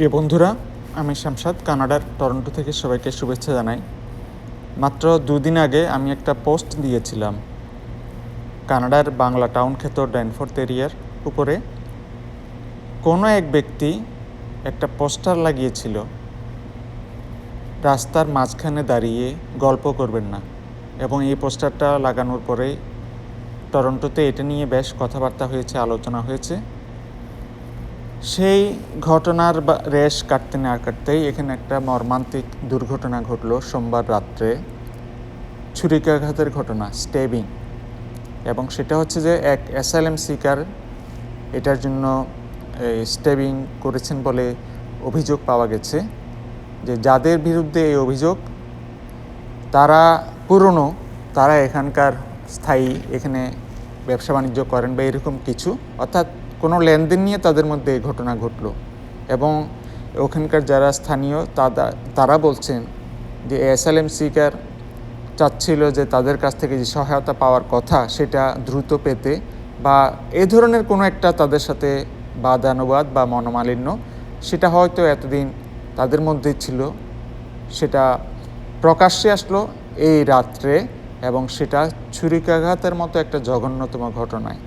প্রিয় বন্ধুরা, আমি শামসাদ, কানাডার টরন্টো থেকে সবাইকে শুভেচ্ছা জানাই। মাত্র দুদিন আগে আমি একটা পোস্ট দিয়েছিলাম কানাডার বাংলা টাউন খ্যাত ড্যানফোর্থ এরিয়ার উপরে। কোনো এক ব্যক্তি একটা পোস্টার লাগিয়েছিল, রাস্তার মাঝখানে দাঁড়িয়ে গল্প করবেন না। এবং এই পোস্টারটা লাগানোর পরে টরন্টোতে এটা নিয়ে বেশ কথাবার্তা হয়েছে, আলোচনা হয়েছে। সেই ঘটনার রেশ কাটতে না কাটতেই এখানে একটা মর্মান্তিক দুর্ঘটনা ঘটলো সোমবার রাত্রে। ছুরিকাঘাতের ঘটনা, স্টেবিং। এবং সেটা হচ্ছে যে এক অ্যাসাইলেম সিকার এটার জন্য স্টেবিং করেছেন বলে অভিযোগ পাওয়া গেছে যে যাদের বিরুদ্ধে এই অভিযোগ, তারা পুরনো, তারা এখানকার স্থায়ী, এখানে ব্যবসা বাণিজ্য করেন বা এরকম কিছু। অর্থাৎ কোনো লেনদেন নিয়ে তাদের মধ্যে এই ঘটনা ঘটলো। এবং ওখানকার যারা স্থানীয় তারা তারা বলছেন যে এসএলএম সিকার চাচ্ছিল যে তাদের কাছ থেকে যে সহায়তা পাওয়ার কথা সেটা দ্রুত পেতে বা এ ধরনের কোনো একটা তাদের সাথে বাদানুবাদ বা মনোমালিন্য সেটা হয়তো এতদিন তাদের মধ্যে ছিল, সেটা প্রকাশ্যে আসলো এই রাত্রে এবং সেটা ছুরিকাঘাতের মতো একটা জঘন্যতম ঘটনায়।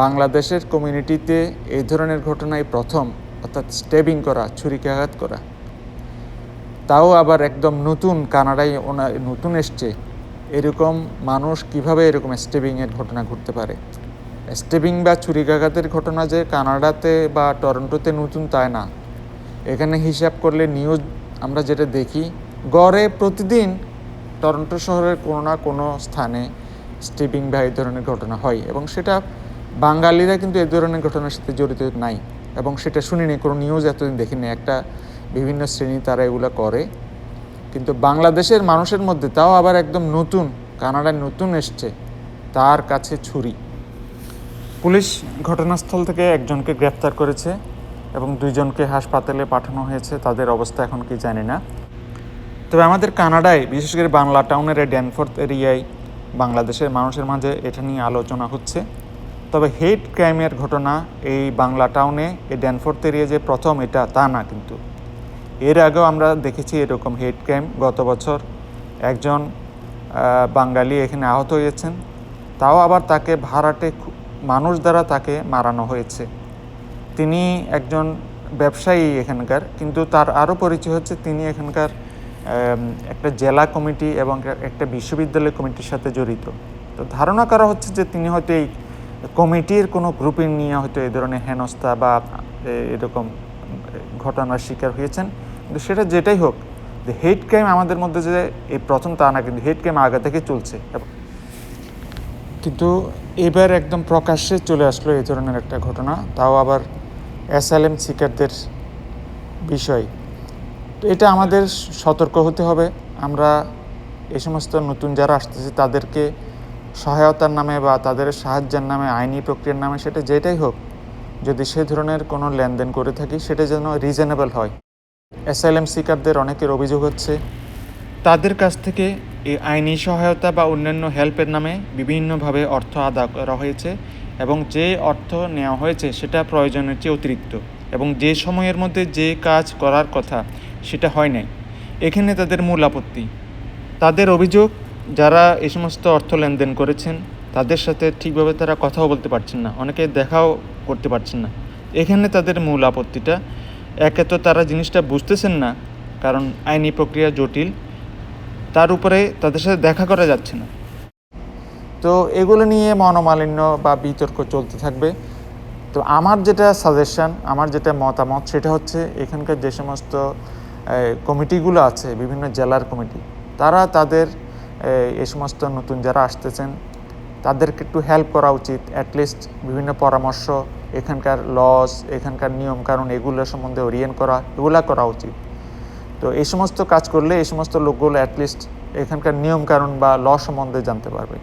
বাংলাদেশের কমিউনিটিতে এই ধরনের ঘটনাই প্রথম, অর্থাৎ স্টেবিং করা ছুরিকাঘাত করা। তাও আবার একদম নতুন কানাডায় ওনা, নতুন এসছে। এরকম মানুষ কীভাবে এরকম স্টেবিংয়ের ঘটনা ঘটতে পারে? স্টেবিং বা ছুরিকাঘাতের ঘটনা যে কানাডাতে বা টরন্টোতে নতুন তাই না। এখানে হিসাব করলে নিউজ আমরা যেটা দেখি, গড়ে প্রতিদিন টরন্টো শহরের কোনো না কোনো স্থানে স্টিপিং বা এই ধরনের ঘটনা হয় এবং সেটা বাঙালিরা কিন্তু এই ধরনের ঘটনার সাথে জড়িত নাই এবং সেটা শুনিনি, কোনো নিউজ এতদিন দেখিনি। একটা বিভিন্ন শ্রেণি তারা এগুলো করে। কিন্তু বাংলাদেশের মানুষের মধ্যে তাও আবার একদম নতুন, কানাডায় নতুন এসছে তার কাছে ছুরি। পুলিশ ঘটনাস্থল থেকে একজনকে গ্রেপ্তার করেছে এবং দুইজনকে হাসপাতালে পাঠানো হয়েছে। তাদের অবস্থা এখন কি জানি না। তবে আমাদের কানাডায়, বিশেষ করে বাংলা টাউনের ড্যানফোর্থ এরিয়ায় বাংলাদেশের মানুষের মাঝে এটা নিয়ে আলোচনা হচ্ছে। তবে হেট ক্রাইমের ঘটনা এই বাংলা টাউনে, এই ড্যানফোর্থ এরিয়া যে প্রথম, এটা তা না কিন্তু। এর আগেও আমরা দেখেছি এরকম হেট ক্রাইম গত বছর। একজন বাঙালি এখানে আহত হয়েছেন। তাও আবার তাকে ভাড়াটে মানুষ দ্বারা তাকে মারানো হয়েছে। তিনি একজন ব্যবসায়ী এখানকার, কিন্তু তার আরও পরিচয় হচ্ছে তিনি এখানকার একটা জেলা কমিটি এবং একটা বিশ্ববিদ্যালয় কমিটির সাথে জড়িত। তো ধারণা করা হচ্ছে যে তিনি হয়তো এই কমিটির কোনো গ্রুপিং নিয়ে হয়তো এই ধরনের হেনস্থা বা এরকম ঘটনার শিকার হয়েছেন। কিন্তু সেটা যেটাই হোক, যে হেড ক্রাইম আমাদের মধ্যে যে এই প্রথম তা না, কিন্তু হেড ক্রাইম আগে থেকে চলছে। কিন্তু এবার একদম প্রকাশ্যে চলে আসলো এই ধরনের একটা ঘটনা, তাও আবার অ্যাসাইলেম শিকারদের বিষয়। তো এটা আমাদের সতর্ক হতে হবে। আমরা এ সমস্ত নতুন যারা আসতেছে, তাদেরকে সহায়তার নামে বা তাদের সাহায্যের নামে, আইনি প্রক্রিয়ার নামে, সেটা যেটাই হোক, যদি সে ধরনের কোনো লেনদেন করে থাকি, সেটা যেন রিজনেবল হয়। অ্যাসাইলেম সিকারদের অনেকের অভিযোগ হচ্ছে, তাদের কাছ থেকে এই আইনি সহায়তা বা অন্যান্য হেল্পের নামে বিভিন্নভাবে অর্থ আদা করা হয়েছে এবং যে অর্থ নেওয়া হয়েছে, সেটা প্রয়োজনের চেয়ে অতিরিক্ত এবং যে সময়ের মধ্যে যে কাজ করার কথা, সেটা হয় নাই। এখানে তাদের মূল আপত্তি। তাদের অভিযোগ যারা এই সমস্ত অর্থ লেনদেন করেছেন, তাদের সাথে ঠিকভাবে তারা কথাও বলতে পারছেন না, অনেকে দেখাও করতে পারছেন না। এখানে তাদের মূল আপত্তিটা, একে তো তারা জিনিসটা বুঝতেছেন না, কারণ আইনি প্রক্রিয়া জটিল, তার উপরে তাদের সাথে দেখা করা যাচ্ছে না। তো এগুলো নিয়ে মনোমালিন্য বা বিতর্ক চলতে থাকবে। তো আমার যেটা সাজেশন আমার যেটা মতামত, সেটা হচ্ছে এখানকার যে সমস্ত কমিটিগুলো আছে, বিভিন্ন জেলার কমিটি, তারা তাদের এই, সমস্ত নতুন যারা আসতেছেন তাদেরকে একটু হেল্প করা উচিত অ্যাটলিস্ট বিভিন্ন পরামর্শ এখানকার লস এখানকার নিয়ম কারণ এগুলো সম্বন্ধে ওরিয়েন্ট করা এগুলো করা উচিত। তো এই সমস্ত কাজ করলে এই সমস্ত লোকগুলো অ্যাটলিস্ট এখানকার নিয়ম কারণ বা ল সম্বন্ধে জানতে পারবে।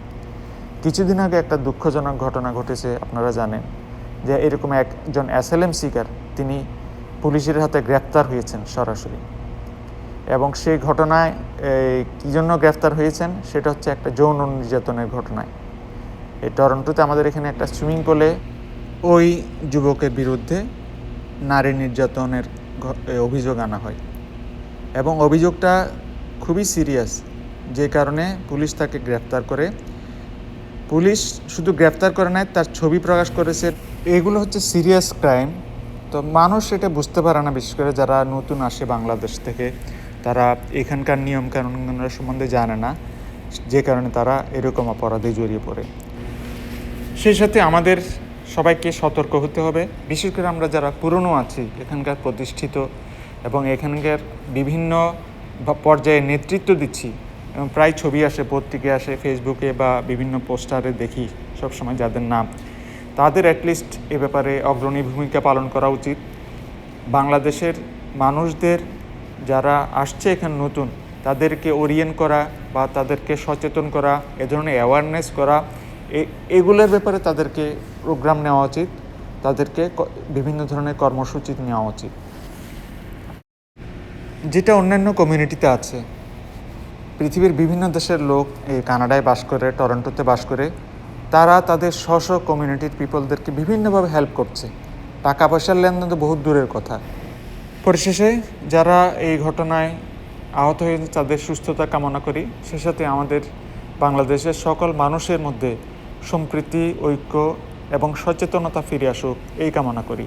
কিছুদিন আগে একটা দুঃখজনক ঘটনা ঘটেছে আপনারা জানেন যে এরকম একজন অ্যাসেলেম সিকার তিনি পুলিশের হাতে গ্রেপ্তার হয়েছেন সরাসরি। এবং সেই ঘটনায় কী জন্য গ্রেপ্তার হয়েছেন, সেটা হচ্ছে একটা যৌন নির্যাতনের ঘটনায়। এই টরন্টোতে আমাদের এখানে একটা সুইমিং পুলে ওই যুবকের বিরুদ্ধে নারী নির্যাতনের অভিযোগ আনা হয়। এবং অভিযোগটা খুবই সিরিয়াস, যে কারণে পুলিশ তাকে গ্রেপ্তার করে। পুলিশ শুধু গ্রেপ্তার করে নাই, তার ছবি প্রকাশ করেছে। এগুলো হচ্ছে সিরিয়াস ক্রাইম। তো মানুষ এটা বুঝতে পারে না, বিশেষ করে যারা নতুন আসে বাংলাদেশ থেকে। তারা এখানকার নিয়ম কানুনগুলো সম্বন্ধে জানে না, যে কারণে তারা এরকম অপরাধে জড়িয়ে পড়ে। সেই সাথে আমাদের সবাইকে সতর্ক হতে হবে। বিশেষ করে আমরা যারা পুরনো আছি, এখানকার প্রতিষ্ঠিত এবং এখানকার বিভিন্ন পর্যায়ে নেতৃত্ব দিচ্ছি, এবং প্রায় ছবি আসে পত্রিকায় আসে ফেসবুকে বা বিভিন্ন পোস্টারে দেখি সবসময় যাদের নাম। তাদের অ্যাটলিস্ট এ ব্যাপারে অগ্রণী ভূমিকা পালন করা উচিত। বাংলাদেশের মানুষদের যারা আসছে এখানে নতুন, তাদেরকে ওরিয়েন্ট করা বা তাদেরকে সচেতন করা, এ ধরনের অ্যাওয়ারনেস করা এগুলোর ব্যাপারে তাদেরকে প্রোগ্রাম নেওয়া উচিত, তাদেরকে বিভিন্ন ধরনের কর্মসূচি নেওয়া উচিত। যেটা অন্যান্য কমিউনিটিতে আছে, পৃথিবীর বিভিন্ন দেশের লোক, এই কানাডায় বাস করে, টরন্টোতে বাস করে, তারা তাদের স্ব স্ব কমিউনিটির পিপলদেরকে বিভিন্নভাবে হেল্প করছে। টাকা পয়সার লেনদেন তো বহুত দূরের কথা। পরিশেষে যারা এই ঘটনায় আহত হয়েছে তাদের সুস্থতা কামনা করি, সে সাথে আমাদের বাংলাদেশের সকল মানুষের মধ্যে সম্প্রীতি, ঐক্য এবং সচেতনতা ফিরে আসুক, এই কামনা করি।